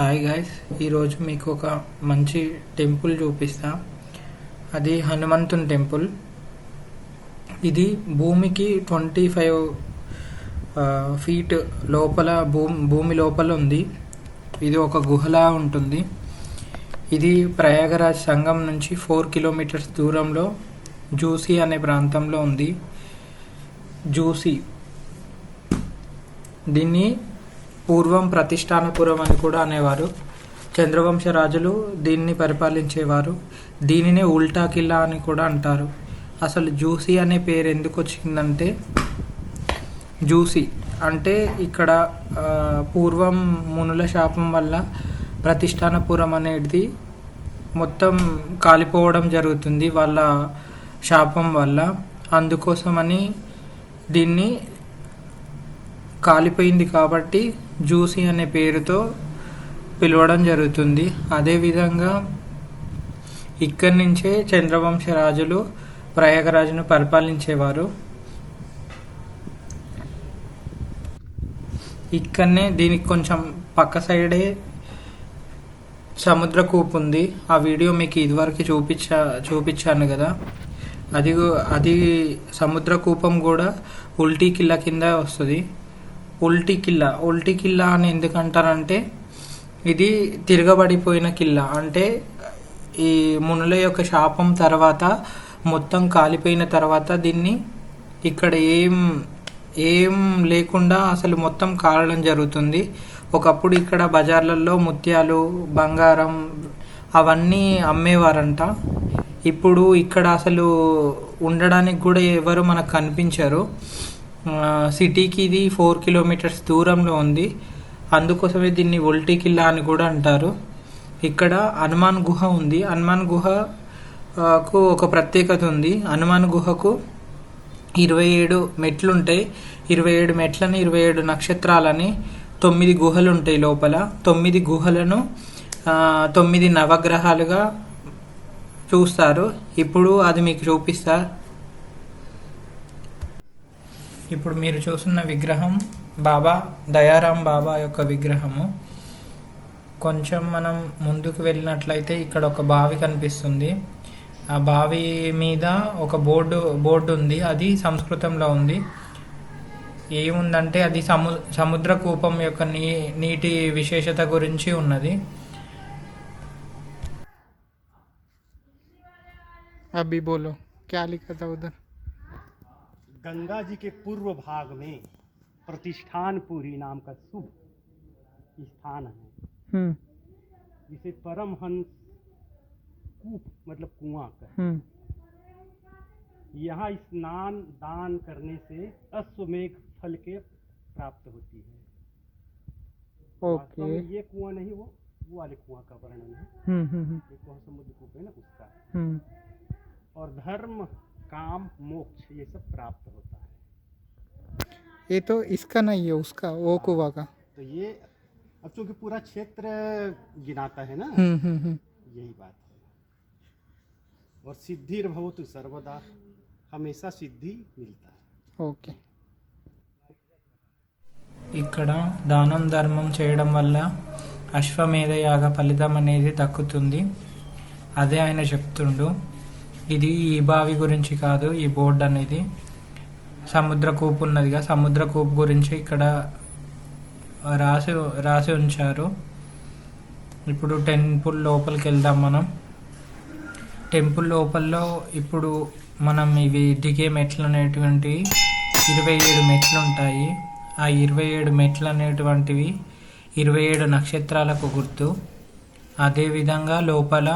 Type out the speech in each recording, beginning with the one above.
Hi guys ఈరోజు మీకు ఒక మంచి టెంపుల్ చూపిస్తా. అది హనుమంతుని టెంపుల్. ఇది భూమికి ట్వంటీ ఫైవ్ ఫీట్ లోపల భూమి భూమి లోపల ఉంది. ఇది ఒక గుహలా ఉంటుంది. ఇది ప్రయాగరాజ్ సంఘం నుంచి ఫోర్ కిలోమీటర్స్ దూరంలో జూసీ అనే ప్రాంతంలో ఉంది. జూసీ. దీన్ని పూర్వం ప్రతిష్టానపురం అని కూడా అనేవారు. చంద్రవంశ రాజులు దీన్ని పరిపాలించేవారు. దీనినే ఉల్టా కిల్లా అని కూడా అంటారు. అసలు జూసీ అనే పేరు ఎందుకు వచ్చిందంటే జూసీ అంటే ఇక్కడ పూర్వం మునుల శాపం వల్ల ప్రతిష్టానపురం అనేది మొత్తం కాలిపోవడం జరుగుతుంది వాళ్ళ శాపం వల్ల. అందుకోసమని దీన్ని కాలిపోయింది కాబట్టి జూసీ అనే పేరుతో పిలవడం జరుగుతుంది. అదేవిధంగా ఇక్కడి నుంచే చంద్రవంశ రాజులు ప్రయాగరాజును పరిపాలించేవారు. ఇక్కడనే దీనికి కొంచెం పక్క సైడే సముద్ర కూపు ఉంది. ఆ వీడియో మీకు ఇదివరకు చూపించా చూపించాను కదా. అది అది సముద్ర కూపం కూడా ఉల్టీ కిల్ల కింద వస్తుంది. ఉల్టీ కిల్ల ఉల్టీ కిల్లా అని ఎందుకంటారంటే ఇది తిరగబడిపోయిన కిల్ల. అంటే ఈ మునుల యొక్క శాపం తర్వాత మొత్తం కాలిపోయిన తర్వాత దీన్ని ఇక్కడ ఏం ఏం లేకుండా అసలు మొత్తం కాలడం జరుగుతుంది. ఒకప్పుడు ఇక్కడ బజార్లలో ముత్యాలు బంగారం అవన్నీ అమ్మేవారంట. ఇప్పుడు ఇక్కడ అసలు ఉండడానికి కూడా ఎవరు మనకు కనిపించరు. సిటీకి ఇది ఫోర్ కిలోమీటర్స్ దూరంలో ఉంది. అందుకోసమే దీన్ని ఒల్టీ కిల్లా అని కూడా అంటారు. ఇక్కడ హనుమాన్ గుహ ఉంది. హనుమాన్ గుహకు ఒక ప్రత్యేకత ఉంది. హనుమాన్ గుహకు ఇరవై ఏడు మెట్లు ఉంటాయి ఇరవై ఏడు మెట్లని ఇరవై ఏడు నక్షత్రాలని తొమ్మిది గుహలు ఉంటాయి లోపల. తొమ్మిది గుహలను తొమ్మిది నవగ్రహాలుగా చూస్తారు. ఇప్పుడు అది మీకు చూపిస్తా. ఇప్పుడు మీరు చూస్తున్న విగ్రహం బాబా దయారాం బాబా యొక్క విగ్రహము. కొంచెం మనం ముందుకు వెళ్ళినట్లయితే ఇక్కడ ఒక బావి కనిపిస్తుంది. ఆ బావి మీద ఒక బోర్డు బోర్డు ఉంది. అది సంస్కృతంలో ఉంది. ఏముందంటే అది సము సముద్ర కూపం యొక్క నీ నీటి విశేషత గురించి ఉన్నది. అబ్బి బోలో క్యాలికత ఉదర్. गंगा जी के पूर्व भाग में प्रतिष्ठानपुरी नाम का शुभ स्थान है। हम्म। जिसे परमहंस कूप मतलब कुआँ का हम्म। यहाँ स्नान दान करने से अश्वमेघ फल के प्राप्त होती है। ओके। ये कुआँ नहीं वो वो वाले कुआँ का वर्णन है। हम्म हम्म ये कुआँ समुद्र कूप है ना उसका। और धर्म काम मोक्ष ये सब प्राप्त होता है ये तो इसका नहीं है उसका वो कुआ का तो ये अब चूंकि पूरा क्षेत्र गिनाता है ना हम्म हम्म हम्म यही बात है और सिद्धिर भवतु सर्वदा हमेशा सिद्धि मिलता है ఓకే ఇక్కడ దానం ధర్మం చేయడం వల్ల అశ్వమేధ యాగ ఫలితం అనేది దక్కుతుంది అదే ఆయన చెప్తుండు ఇది ఈ బావి గురించి కాదు ఈ బోర్డు అనేది. సముద్ర కూపు ఉన్నదిగా. సముద్ర కూపు గురించి ఇక్కడ రాసి రాసి ఉంచారు. ఇప్పుడు టెంపుల్ లోపలికి వెళ్దాం మనం. టెంపుల్ లోపల్లో ఇప్పుడు మనం ఇవి దిగే మెట్లు అనేటువంటివి ఇరవై ఏడు మెట్లు ఉంటాయి. ఆ ఇరవై ఏడు మెట్లు అనేటువంటివి ఇరవై ఏడు నక్షత్రాలకు గుర్తు. అదేవిధంగా లోపల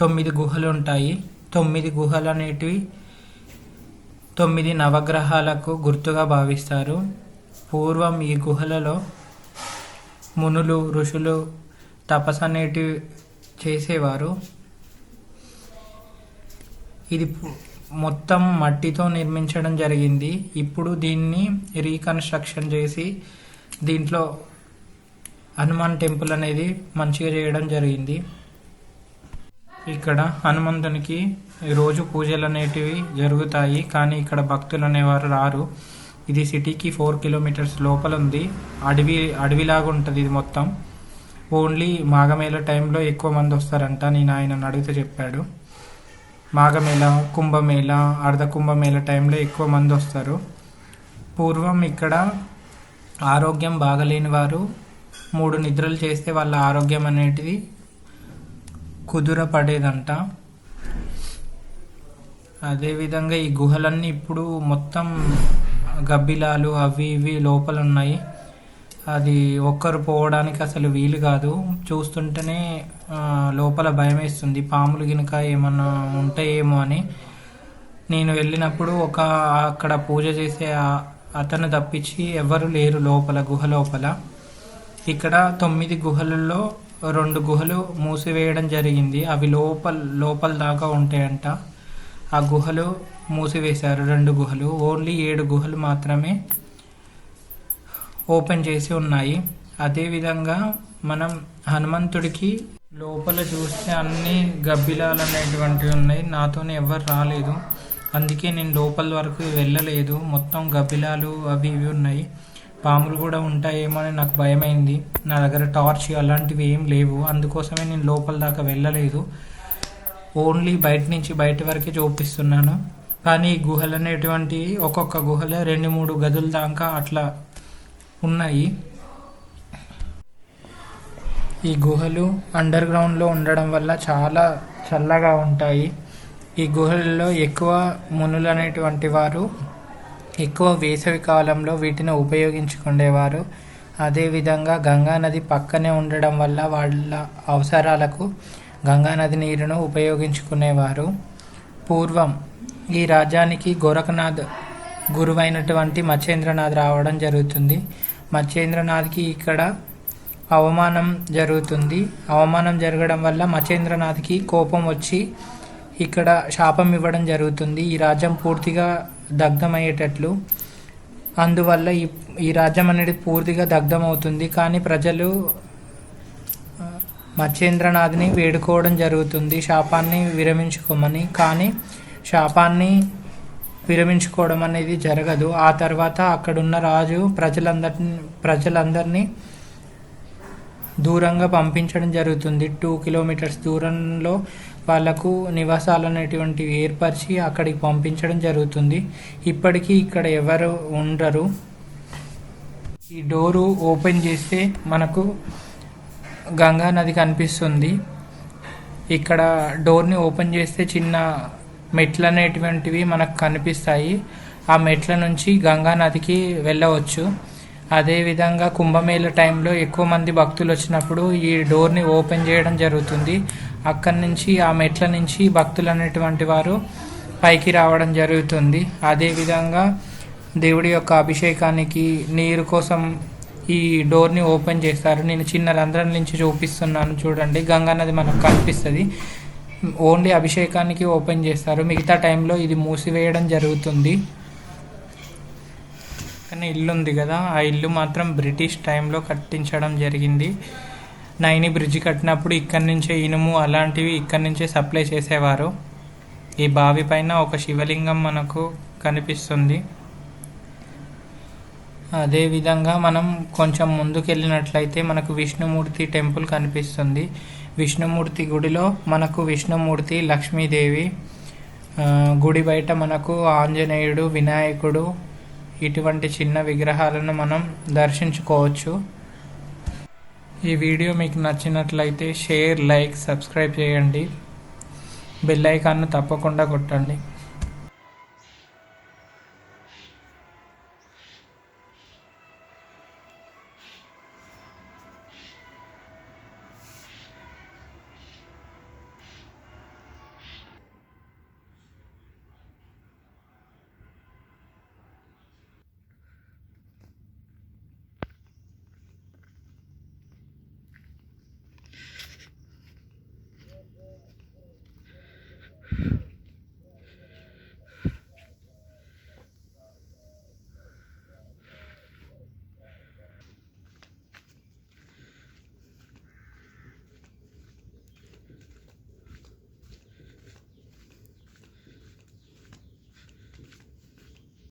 తొమ్మిది గుహలు ఉంటాయి. తొమ్మిది గుహలు అనేటివి తొమ్మిది నవగ్రహాలకు గుర్తుగా భావిస్తారు. పూర్వం ఈ గుహలలో మునులు ఋషులు తపస్సు అనేటివి చేసేవారు. ఇది మొత్తం మట్టితో నిర్మించడం జరిగింది. ఇప్పుడు దీన్ని రీకన్స్ట్రక్షన్ చేసి దీంట్లో హనుమాన్ టెంపుల్ అనేది మంచిగా చేయడం జరిగింది. ఇక్కడ హనుమంతునికి రోజు పూజలు అనేటివి జరుగుతాయి కానీ ఇక్కడ భక్తులు అనేవారు రారు. ఇది సిటీకి ఫోర్ కిలోమీటర్స్ లోపల ఉంది. అడవి అడవిలాగా ఉంటుంది ఇది మొత్తం. ఓన్లీ మాఘమేళ టైంలో ఎక్కువ మంది వస్తారంట నేను ఆయనను అడిగితే చెప్పాడు. మాఘమేళ కుంభమేళ అర్ధ కుంభమేళ టైంలో ఎక్కువ మంది వస్తారు. పూర్వం ఇక్కడ ఆరోగ్యం బాగలేని వారు మూడు నిద్రలు చేస్తే వాళ్ళ ఆరోగ్యం అనేటిది కుదుర పడేదంట అదేవిధంగా ఈ గుహలన్నీ ఇప్పుడు మొత్తం గబ్బిలాలు అవి ఇవి లోపల ఉన్నాయి అది ఒక్కరు పోవడానికి అసలు వీలు కాదు. చూస్తుంటేనే లోపల భయం వేస్తుంది పాములు గినక ఏమన్నా ఉంటాయేమో అని. నేను వెళ్ళినప్పుడు ఒక అక్కడ పూజ చేసే అతను తప్పించి ఎవరు లేరు లోపల గుహ లోపల. ఇక్కడ తొమ్మిది గుహలలో రెండు గుహలు మూసివేయడం జరిగింది. అవి లోపల లోపల దాకా ఉంటాయంట. ఆ గుహలు మూసివేశారు రెండు గుహలు. ఓన్లీ ఏడు గుహలు మాత్రమే ఓపెన్ చేసి ఉన్నాయి. అదేవిధంగా మనం హనుమంతుడికి లోపల చూస్తే అన్ని గబ్బిలాలు అనేటువంటివి ఉన్నాయి. నాతోనే ఎవరు రాలేదు. అందుకే నేను లోపల వరకు వెళ్ళలేదు. మొత్తం గబ్బిలాలు అవి ఇవి ఉన్నాయి. పాములు కూడా ఉంటాయేమో అని నాకు భయమైంది. నా దగ్గర టార్చ్ అలాంటివి ఏం లేవు. అందుకోసమే నేను లోపల దాకా వెళ్ళలేదు. ఓన్లీ బయట నుంచి బయట వరకే చూపిస్తున్నాను. కానీ ఈ గుహలు అనేటువంటి ఒక్కొక్క గుహలో రెండు మూడు గదుల దాకా అట్లా ఉన్నాయి. ఈ గుహలు అండర్ గ్రౌండ్లో ఉండడం వల్ల చాలా చల్లగా ఉంటాయి. ఈ గుహల్లో ఎక్కువ మునులు అనేటువంటి వారు ఎక్కువ వేసవి కాలంలో వీటిని ఉపయోగించుకునేవారు అదేవిధంగా గంగా నది పక్కనే ఉండడం వల్ల వాళ్ళ అవసరాలకు గంగా నది నీరును ఉపయోగించుకునేవారు. పూర్వం ఈ రాజ్యానికి గోరఖనాథ్ గురువైనటువంటి మచ్చేంద్రనాథ్ రావడం జరుగుతుంది. మచ్చేంద్రనాథ్కి ఇక్కడ అవమానం జరుగుతుంది. అవమానం జరగడం వల్ల మచేంద్రనాథ్కి కోపం వచ్చి ఇక్కడ శాపం ఇవ్వడం జరుగుతుంది. ఈ రాజ్యం పూర్తిగా దగ్ధమయ్యేటట్లు. అందువల్ల ఈ ఈ రాజ్యం అనేది పూర్తిగా దగ్ధమవుతుంది. కానీ ప్రజలు మచ్చేంద్రనాథ్ని వేడుకోవడం జరుగుతుంది. శాపాన్ని విరమించుకోమని. కానీ శాపాన్ని విరమించుకోవడం అనేది జరగదు. ఆ తర్వాత అక్కడున్న రాజు ప్రజలందరిని ప్రజలందరినీ దూరంగా పంపించడం జరుగుతుంది. టూ కిలోమీటర్స్ దూరంలో వాళ్ళకు నివాసాలు అనేటువంటివి ఏర్పరిచి అక్కడికి పంపించడం జరుగుతుంది. ఇప్పటికీ ఇక్కడ ఎవరు ఉండరు. ఈ డోరు ఓపెన్ చేస్తే మనకు గంగా నది కనిపిస్తుంది. ఇక్కడ డోర్ని ఓపెన్ చేస్తే చిన్న మెట్లు అనేటువంటివి మనకు కనిపిస్తాయి. ఆ మెట్ల నుంచి గంగా నదికి వెళ్ళవచ్చు. అదేవిధంగా కుంభమేళ టైంలో ఎక్కువ మంది భక్తులు వచ్చినప్పుడు ఈ డోర్ని ఓపెన్ చేయడం జరుగుతుంది. అక్కడి నుంచి ఆ మెట్ల నుంచి భక్తులు అనేటువంటి వారు పైకి రావడం జరుగుతుంది. అదేవిధంగా దేవుడి యొక్క అభిషేకానికి నీరు కోసం ఈ డోర్ని ఓపెన్ చేస్తారు. నేను చిన్న రంధ్రం నుంచి చూపిస్తున్నాను చూడండి. గంగా నది మనకు కనిపిస్తుంది. ఓన్లీ అభిషేకానికి ఓపెన్ చేస్తారు. మిగతా టైంలో ఇది మూసివేయడం జరుగుతుంది. పక్కనే ఇల్లు ఉంది కదా ఆ ఇల్లు మాత్రం బ్రిటిష్ టైంలో కట్టించడం జరిగింది. నైని బ్రిడ్జ్ కట్టినప్పుడు ఇక్కడి నుంచే ఇనుము అలాంటివి ఇక్కడి నుంచే సప్లై చేసేవారు. ఈ బావి పైన ఒక శివలింగం మనకు కనిపిస్తుంది. అదేవిధంగా మనం కొంచెం ముందుకు వెళ్ళినట్లయితే మనకు విష్ణుమూర్తి టెంపుల్ కనిపిస్తుంది. విష్ణుమూర్తి గుడిలో మనకు విష్ణుమూర్తి లక్ష్మీదేవి గుడి బయట మనకు ఆంజనేయుడు వినాయకుడు ఇటువంటి చిన్న విగ్రహాలను మనం దర్శించుకోవచ్చు. ఈ వీడియో మీకు నచ్చినట్లయితే షేర్ లైక్ సబ్స్క్రైబ్ చేయండి. బెల్ ఐకాన్ను తప్పకుండా కొట్టండి.